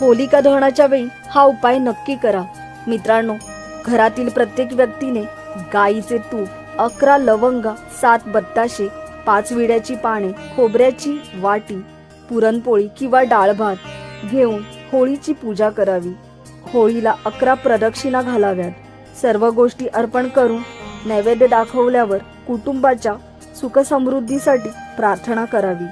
होलिका दहनाच्या वेळी हा उपाय नक्की करा. मित्रांनो घरातील प्रत्येक व्यक्तीने गाईचे तूप अकरा लवंगा सात बत्ताशे पाच विड्याची पाने खोबऱ्याची वाटी पुरणपोळी किंवा डाळ भात घेऊन होळीची पूजा करावी. होळीला अकरा प्रदक्षिणा घालाव्यात. सर्व गोष्टी अर्पण करून नैवेद्य दाखवल्यावर कुटुंबाच्या सुखसमृद्धीसाठी प्रार्थना करावी.